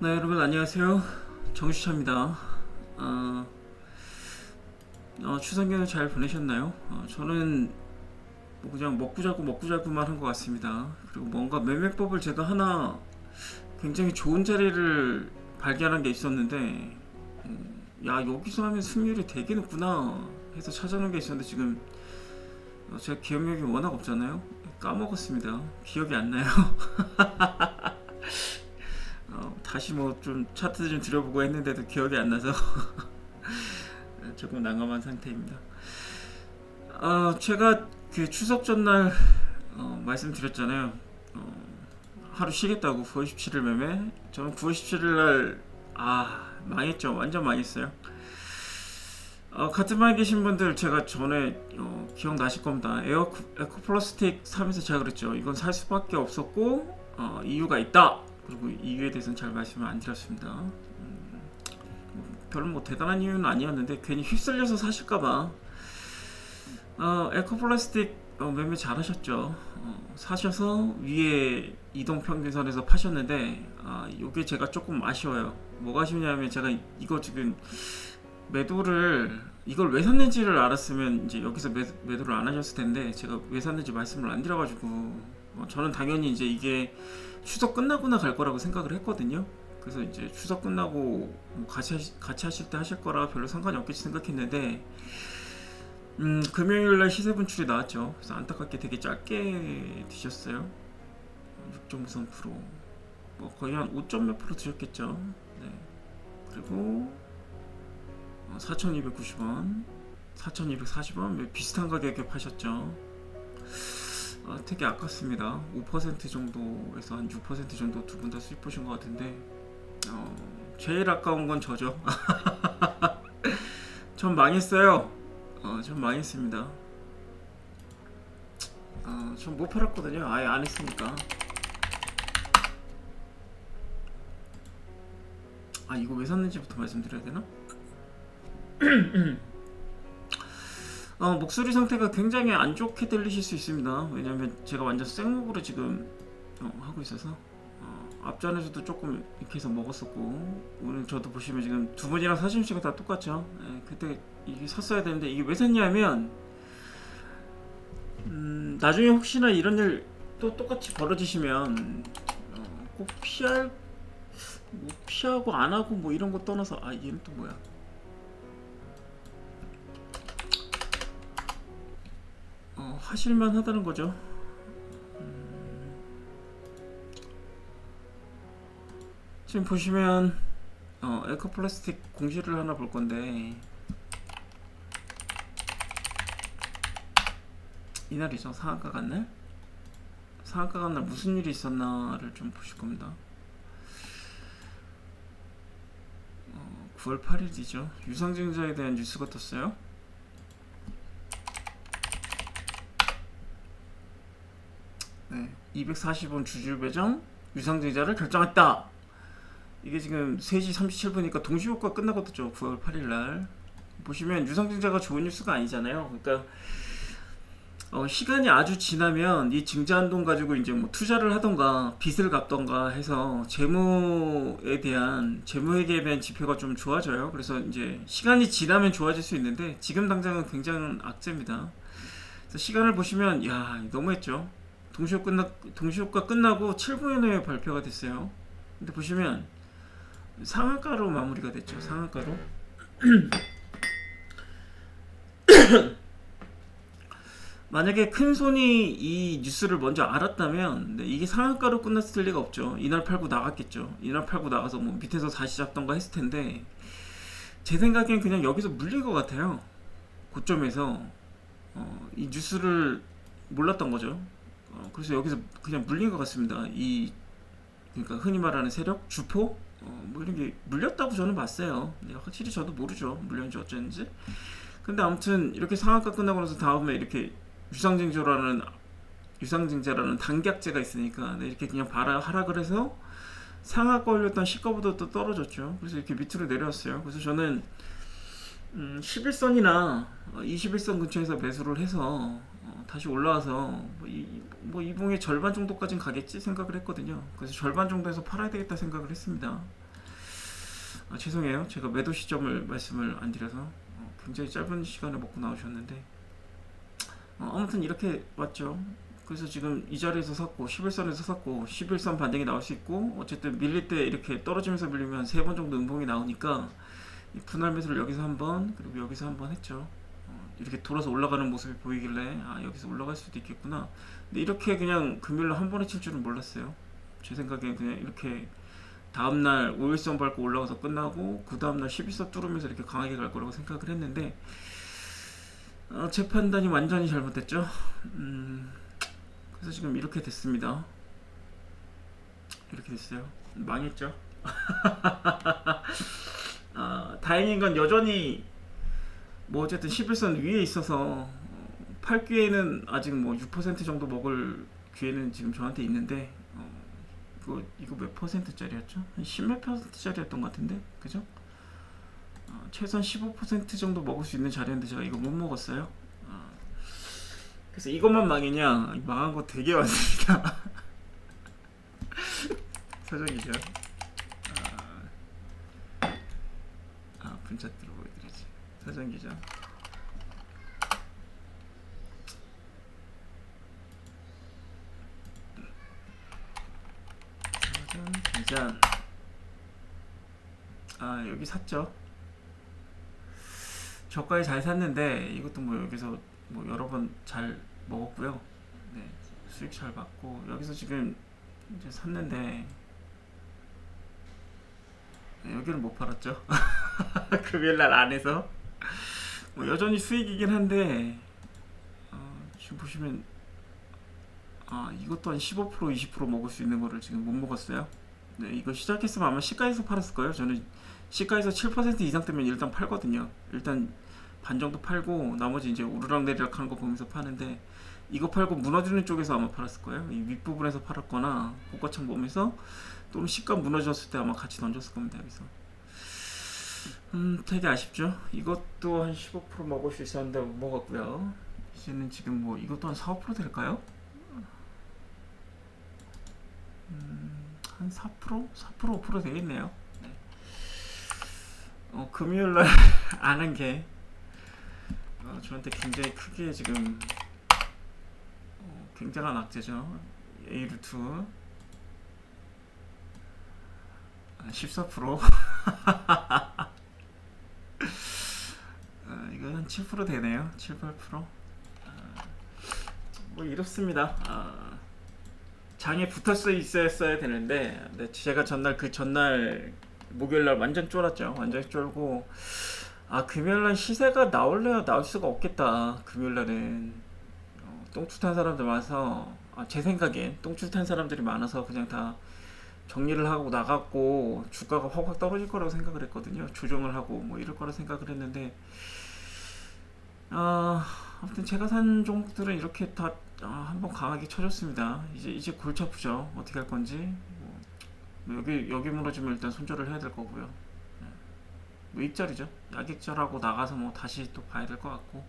네 여러분 안녕하세요. 정시차입니다. 어, 어, 추석 연휴 잘 보내셨나요? 어, 저는 뭐 그냥 먹고 자고 먹고 자고만 한 것 같습니다. 그리고 뭔가 매매법을 제가 하나 굉장히 좋은 자리를 발견한 게 있었는데 어, 야 여기서 하면 승률이 되게 높구나 해서 찾아놓은 게 있었는데 지금 어, 제가 기억력이 워낙 없잖아요. 까먹었습니다. 기억이 안 나요. 어, 다시 뭐 좀 차트 좀 들여보고 했는데도 기억이 안 나서 조금 난감한 상태입니다. 어, 제가 그 추석 전날 어, 말씀드렸잖아요. 어, 하루 쉬겠다고 9월 17일 매매. 저는 9월 17일 날 아 망했죠. 완전 망했어요. 어, 같은 방에 계신 분들 제가 전에 어, 기억나실 겁니다. 에어 에코플라스틱 사면서 제가 그랬죠. 이건 살 수밖에 없었고 어, 이유가 있다. 그리고 이유에 대해서는 잘 말씀을 안 드렸습니다. 음, 별로 뭐 대단한 이유는 아니었는데 괜히 휩쓸려서 사실까봐 어, 에코플라스틱 어, 매매 잘하셨죠. 어, 사셔서 위에 이동 평균선에서 파셨는데 아, 이게 제가 조금 아쉬워요. 뭐가 아쉬우냐면 제가 이거 지금 매도를 이걸 왜 샀는지를 알았으면 이제 여기서 매, 매도를 안 하셨을 텐데 제가 왜 샀는지 말씀을 안 드려가지고 어, 저는 당연히 이제 이게 추석 끝나고나 갈 거라고 생각을 했거든요. 그래서 이제 추석 끝나고 뭐 같이 하시, 같이 하실 때 하실 거라 별로 상관이 없겠지 생각했는데 음, 금요일 날 시세 분출이 나왔죠. 그래서 안타깝게 되게 짧게 드셨어요. 6.53%. 뭐 거의 한 5점 몇 프로 드셨겠죠. 네. 그리고 4,290원, 4,240원 비슷한 가격에 파셨죠. 아, 되게 아깝습니다. 5% 정도에서 한 6% 정도 두 분 다 수익 보신 것 같은데 어, 제일 아까운 건 저죠. 전 망했어요. 어, 전 망했습니다. 어, 전못 팔았거든요. 아예 안 했으니까. 아 이거 왜 샀는지부터 말씀드려야 되나? 어, 목소리 상태가 굉장히 안 좋게 들리실 수 있습니다. 왜냐면 제가 완전 생목으로 지금 어, 하고 있어서 어, 앞전에서도 조금 이렇게 해서 먹었었고 오늘 저도 보시면 지금 두 분이랑 사심씨가 다 똑같죠. 예, 그때 이게 샀어야 되는데 이게 왜 샀냐면 음, 나중에 혹시나 이런 일 또 똑같이 벌어지시면 어, 꼭 피할 뭐 피하고 안 하고 뭐 이런 거 떠나서 아 얘는 또 뭐야? 어, 하실만 하다는 거죠. 음, 지금 보시면 어, 에코플라스틱 공시를 하나 볼 건데 이날이죠 상한가 간 날? 상한가 간날 무슨 일이 있었나를 좀 보실 겁니다. 어, 9월 8일이죠. 유상증자에 대한 뉴스가 떴어요. 네, 240원 주주 배정 유상증자를 결정했다. 이게 지금 3시 37분이니까 동시효과 끝나고 떴죠. 9월 8일 날. 보시면 유상증자가 좋은 뉴스가 아니잖아요. 그러니까 어, 시간이 아주 지나면 이 증자한돈 가지고 이제 뭐 투자를 하던가 빚을 갚던가 해서 재무에 대한 재무회계에 대한 지표가 좀 좋아져요. 그래서 이제 시간이 지나면 좋아질 수 있는데 지금 당장은 굉장히 악재입니다. 시간을 보시면 야 너무했죠. 동시효 끝나 동시효과 끝나고 7분 후에 발표가 됐어요. 근데 보시면 상한가로 마무리가 됐죠. 상한가로. 만약에 큰 손이 이 뉴스를 먼저 알았다면 네, 이게 상한가로 끝났을 리가 없죠. 이날 팔고 나갔겠죠. 이날 팔고 나가서 뭐 밑에서 다시 잡던가 했을 텐데 제 생각엔 그냥 여기서 물릴 것 같아요. 고점에서 어, 이 뉴스를 몰랐던 거죠. 어, 그래서 여기서 그냥 물린 것 같습니다. 이 그러니까 흔히 말하는 세력 주포 어, 뭐 이런 게 물렸다고 저는 봤어요. 네, 확실히 저도 모르죠. 물렸는지 어쩐지. 근데 아무튼 이렇게 상한가 끝나고 나서 다음에 이렇게 유상증자라는 유상증자라는 단약제가 있으니까 네, 이렇게 그냥 바라 하락을 해서 상하가 올렸던 시가보다 또 떨어졌죠. 그래서 이렇게 밑으로 내려왔어요. 그래서 저는 음, 11선이나 21선 근처에서 매수를 해서 어, 다시 올라와서 뭐, 이, 뭐 이봉의 절반 정도까지는 가겠지 생각을 했거든요. 그래서 절반 정도에서 팔아야 되겠다 생각을 했습니다. 아, 죄송해요. 제가 매도 시점을 말씀을 안 드려서 어, 굉장히 짧은 시간에 먹고 나오셨는데 어, 아무튼 이렇게 왔죠. 그래서 지금 이 자리에서 샀고 11선에서 샀고 11선 반등이 나올 수 있고 어쨌든 밀릴 때 이렇게 떨어지면서 밀리면 세 번 정도 음봉이 나오니까 이 분할 매수를 여기서 한번 그리고 여기서 한번 했죠. 어, 이렇게 돌아서 올라가는 모습이 보이길래 아 여기서 올라갈 수도 있겠구나. 근데 이렇게 그냥 금요일로 한 번에 칠 줄은 몰랐어요. 제 생각엔 그냥 이렇게 다음날 5일선 밟고 올라가서 끝나고 그 다음날 11선 뚫으면서 이렇게 강하게 갈 거라고 생각을 했는데 어, 제 판단이 완전히 잘못됐죠. 음, 그래서 지금 이렇게 됐습니다. 이렇게 됐어요. 망했죠. 아, 다행인 건 여전히 뭐 어쨌든 11선 위에 있어서 어, 팔 기회는 아직 뭐 6% 정도 먹을 기회는 지금 저한테 있는데 어, 이거 이거 몇 퍼센트짜리였죠? 한 10몇 퍼센트짜리였던 것 같은데 그죠? 어, 최소한 15% 정도 먹을 수 있는 자리였는데 제가 이거 못 먹었어요. 어, 그래서 이것만 망이냐? 망한 거 되게 많습니다. 사정이죠. 아, 아 분차 들어보여드리지. 사정기죠. 사전 기전. 아 여기 샀죠. 저가에 잘 샀는데 이것도 뭐 여기서 뭐 여러 번 잘 먹었고요. 네, 수익 잘 받고 여기서 지금 이제 샀는데 네, 여기를 못 팔았죠. 금요일 날 안에서 뭐 여전히 수익이긴 한데 어, 지금 보시면 아 이것도 한 15% 20% 먹을 수 있는 거를 지금 못 먹었어요. 네 이거 시작했으면 아마 시가에서 팔았을 거예요. 저는 시가에서 7% 이상 뜨면 일단 팔거든요. 일단 반 정도 팔고 나머지 이제 우르락 내리락 하는 거 보면서 파는데 이거 팔고 무너지는 쪽에서 아마 팔았을 거예요. 이 윗부분에서 팔았거나 고가창 보면서 또는 시가 무너졌을 때 아마 같이 던졌을 겁니다. 여기서. 음, 되게 아쉽죠. 이것도 한 15% 먹을 수 있었는데 못 먹었고요. 이제는 지금 뭐 이것도 한 4, 5% 될까요? 음, 한 4%? 4% 5% 되겠네요. 네. 어, 금요일 날 아는 게 어, 저한테 굉장히 크게 지금 어, 굉장한 악재죠. A루트 아, 14% 아, 이건 7% 되네요. 7, 8%. 아, 뭐 이렇습니다. 아, 장에 붙었어 있었어야 되는데 네, 제가 전날 그 전날 목요일 날 완전 쫄았죠. 완전 쫄고 아 금요일 날 시세가 나올래야 나올 수가 없겠다. 금요일 날은 어, 똥줄 탄 사람들 많아서 아, 제 생각엔 똥줄 탄 사람들이 많아서 그냥 다 정리를 하고 나갔고 주가가 확확 떨어질 거라고 생각을 했거든요. 조정을 하고 뭐 이럴 거라 생각을 했는데 아 아무튼 제가 산 종목들은 이렇게 다 아, 한번 강하게 쳐줬습니다. 이제 이제 골치 아프죠. 어떻게 할 건지 뭐, 뭐 여기 여기 무너지면 일단 손절을 해야 될 거고요. 네. 뭐 익절이죠. 약익절하고 나가서 뭐 다시 또 봐야 될 것 같고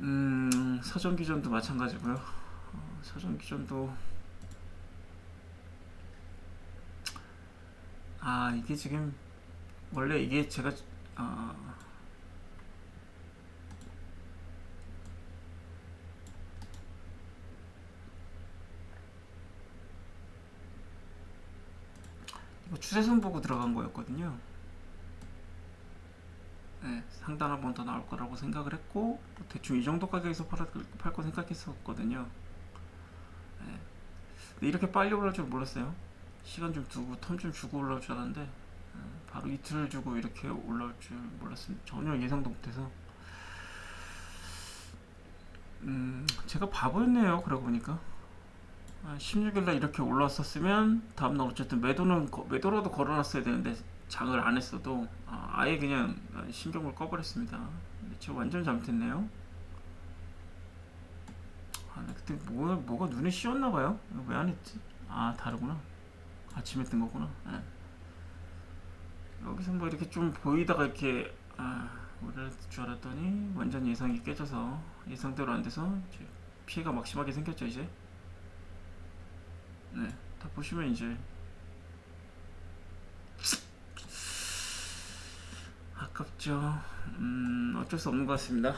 음 서전 기전도 마찬가지고요. 어, 서전 기전도 아 이게 지금 원래 이게 제가 아 추세선 보고 들어간 거였거든요. 네, 상단 한 번 더 나올 거라고 생각을 했고 뭐 대충 이 정도 가격에서 팔 거 생각했었거든요. 네. 근데 이렇게 빨리 올라올 줄 몰랐어요. 시간 좀 두고 텀좀 주고 올라올 줄 알았는데 어, 바로 이틀을 주고 이렇게 올라올 줄 몰랐습니다. 전혀 예상도 못해서 음 제가 바보였네요. 그러고 보니까 16일날 이렇게 올라왔었으면 다음날 어쨌든 매도는 거- 매도라도 걸어놨어야 되는데 장을 안 했어도 아, 아예 그냥 신경을 꺼버렸습니다. 제가 완전 잘못했네요. 아, 나 그때 뭐, 뭐가 눈에 씌었나 봐요. 왜 안 했지? 아 다르구나. 아침에 뜬 거구나. 예. 여기서 뭐 이렇게 좀 보이다가 이렇게 아, 오를 줄 알았더니 완전 예상이 깨져서 예상대로 안 돼서 피해가 막 심하게 생겼죠 이제. 네, 다 보시면 이제 아깝죠. 음, 어쩔 수 없는 것 같습니다.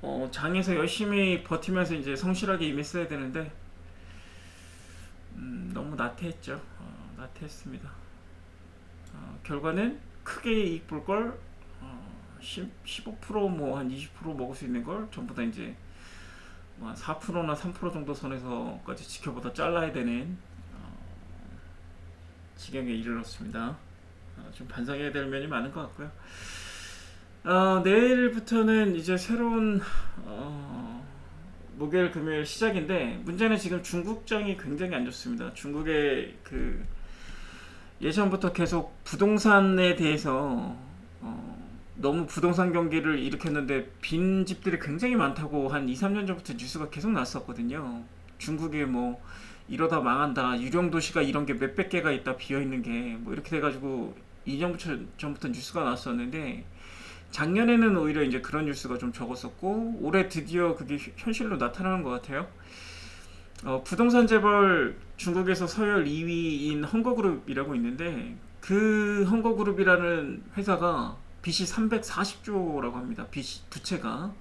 어, 장에서 열심히 버티면서 이제 성실하게 임했어야 되는데 음, 너무 나태했죠. 어, 나태했습니다. 어, 결과는 크게 이익 볼걸 어, 15%뭐 한 20% 먹을 수 있는 걸 전부 다 이제 4%나 3% 정도 선에서까지 지켜보다 잘라야 되는 어, 지경에 이르렀습니다. 어, 좀 반성해야 될 면이 많은 것 같고요. 어, 내일부터는 이제 새로운 어, 목요일 금요일 시작인데 문제는 지금 중국장이 굉장히 안 좋습니다. 중국의 그 예전부터 계속 부동산에 대해서 어, 너무 부동산 경기를 일으켰는데 빈 집들이 굉장히 많다고 한 2, 3년 전부터 뉴스가 계속 났었거든요. 중국에 뭐 이러다 망한다. 유령 도시가 이런 게 몇백 개가 있다 비어 있는 게 뭐 이렇게 돼 가지고 2년 전부터 뉴스가 났었는데 작년에는 오히려 이제 그런 뉴스가 좀 적었었고 올해 드디어 그게 현실로 나타나는 것 같아요. 어, 부동산 재벌 중국에서 서열 2위인 헝거그룹이라고 있는데 그 헝거그룹이라는 회사가 빚이 340조라고 합니다. 빚 부채가.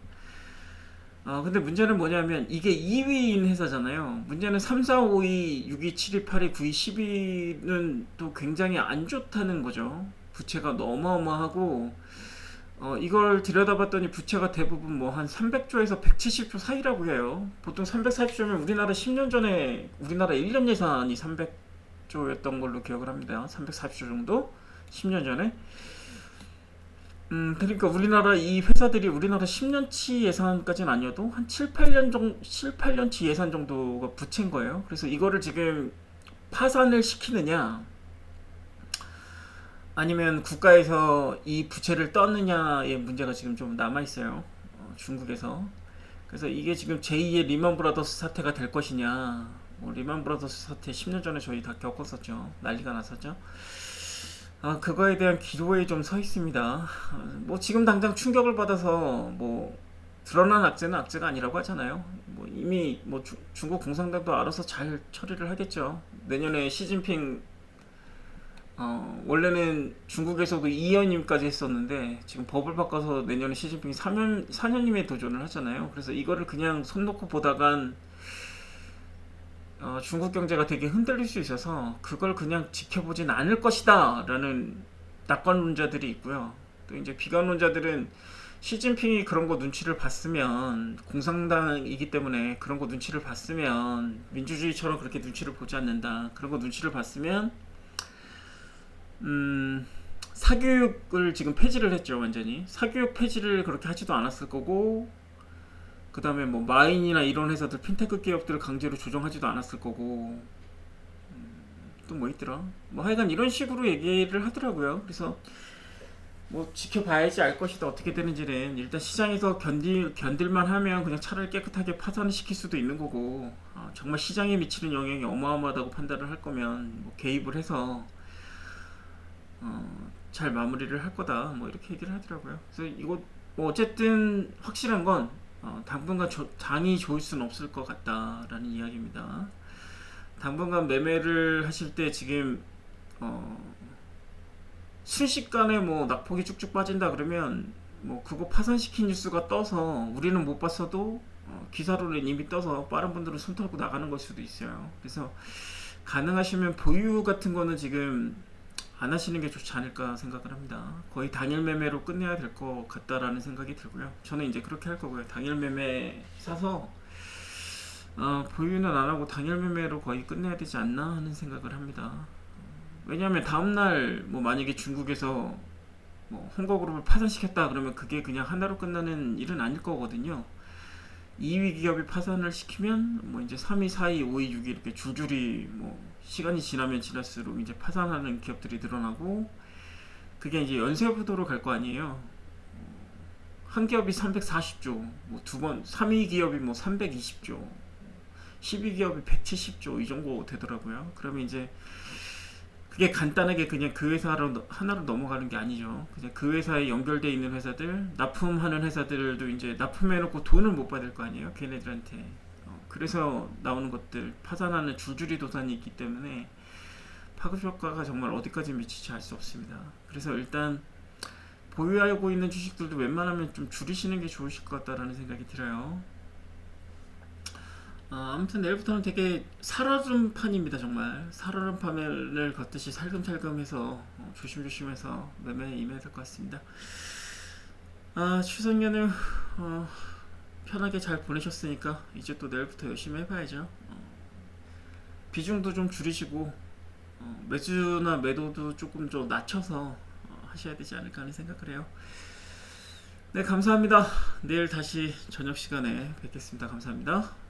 아 근데 문제는 뭐냐면 이게 2위인 회사잖아요. 문제는 3, 4, 5, 2, 6, 2, 7, 2, 8, 2, 9, 2, 10위는 또 굉장히 안 좋다는 거죠. 부채가 어마어마하고 어, 이걸 들여다봤더니 부채가 대부분 뭐 한 300조에서 170조 사이라고 해요. 보통 340조면 우리나라 10년 전에 우리나라 1년 예산이 300조였던 걸로 기억을 합니다. 340조 정도? 10년 전에. 음, 그러니까 우리나라 이 회사들이 우리나라 10년치 예산까지는 아니어도 한 7, 8년 정도, 7, 8년치 예산 정도가 부채인 거예요. 그래서 이거를 지금 파산을 시키느냐, 아니면 국가에서 이 부채를 떠느냐의 문제가 지금 좀 남아 있어요. 어, 중국에서. 그래서 이게 지금 제2의 리먼 브라더스 사태가 될 것이냐. 뭐 리먼 브라더스 사태 10년 전에 저희 다 겪었었죠. 난리가 났었죠. 아, 그거에 대한 기로에 좀 서 있습니다. 뭐 지금 당장 충격을 받아서 뭐 드러난 악재는 악재가 아니라고 하잖아요. 뭐 이미 뭐 주, 중국 공산당도 알아서 잘 처리를 하겠죠. 내년에 시진핑 어, 원래는 중국에서도 2년임까지 했었는데 지금 법을 바꿔서 내년에 시진핑이 3년 4년임에 도전을 하잖아요. 그래서 이거를 그냥 손 놓고 보다간 어, 중국 경제가 되게 흔들릴 수 있어서 그걸 그냥 지켜보진 않을 것이다 라는 낙관론자들이 있고요. 또 이제 비관론자들은 시진핑이 그런 거 눈치를 봤으면 공산당이기 때문에 그런 거 눈치를 봤으면 민주주의처럼 그렇게 눈치를 보지 않는다. 그런 거 눈치를 봤으면 음, 사교육을 지금 폐지를 했죠 완전히 사교육 폐지를 그렇게 하지도 않았을 거고 그 다음에 뭐 마인이나 이런 회사들 핀테크 기업들을 강제로 조정하지도 않았을 거고. 음, 또뭐 있더라? 뭐 하여간 이런 식으로 얘기를 하더라고요. 그래서 뭐 지켜봐야지 알 것이다. 어떻게 되는지는 일단 시장에서 견딜 견딜만 하면 그냥 차라리 깨끗하게 파산을 시킬 수도 있는 거고. 어, 정말 시장에 미치는 영향이 어마어마하다고 판단을 할 거면 뭐 개입을 해서 어, 잘 마무리를 할 거다. 뭐 이렇게 얘기를 하더라고요. 그래서 이거 뭐 어쨌든 확실한 건 어, 당분간 조, 장이 좋을 수는 없을 것 같다라는 이야기입니다. 당분간 매매를 하실 때 지금 어, 순식간에 뭐 낙폭이 쭉쭉 빠진다 그러면 뭐 그거 파산시킨 뉴스가 떠서 우리는 못 봤어도 어, 기사로는 이미 떠서 빠른 분들은 손 털고 나가는 걸 수도 있어요. 그래서 가능하시면 보유 같은 거는 지금 안 하시는 게 좋지 않을까 생각을 합니다. 거의 당일 매매로 끝내야 될 것 같다라는 생각이 들고요. 저는 이제 그렇게 할 거고요. 당일 매매 사서 어, 보유는 안 하고 당일 매매로 거의 끝내야 되지 않나 하는 생각을 합니다. 왜냐하면 다음날 뭐 만약에 중국에서 뭐 홍거그룹을 파산시켰다 그러면 그게 그냥 하나로 끝나는 일은 아닐 거거든요. 2위 기업이 파산을 시키면 뭐 이제 3위, 4위, 5위, 6위 이렇게 줄줄이 뭐 시간이 지나면 지날수록 이제 파산하는 기업들이 늘어나고 그게 이제 연쇄부도로 갈 거 아니에요. 한 기업이 340조, 뭐 두 번, 3위 기업이 뭐 320조, 10위 기업이 170조 이 정도 되더라고요. 그러면 이제 그게 간단하게 그냥 그 회사로 하나로 넘어가는 게 아니죠. 그냥 그 회사에 연결돼 있는 회사들, 납품하는 회사들도 이제 납품해놓고 돈을 못 받을 거 아니에요. 걔네들한테. 그래서 나오는 것들 파산하는 줄줄이 도산이 있기 때문에 파급 효과가 정말 어디까지 미치지 알 수 없습니다. 그래서 일단 보유하고 있는 주식들도 웬만하면 좀 줄이시는 게 좋으실 것 같다라는 생각이 들어요. 아, 아무튼 내일부터는 되게 살얼음 판입니다 정말 살얼음 판을 걷듯이 살금살금해서 어, 조심조심해서 매매에 임해야 될 것 같습니다. 아 추석 연휴 어, 편하게 잘 보내셨으니까 이제 또 내일부터 열심히 해봐야죠. 어, 비중도 좀 줄이시고 어, 매주나 매도도 조금 좀 낮춰서 어, 하셔야 되지 않을까 하는 생각을 해요. 네 감사합니다. 내일 다시 저녁 시간에 뵙겠습니다. 감사합니다.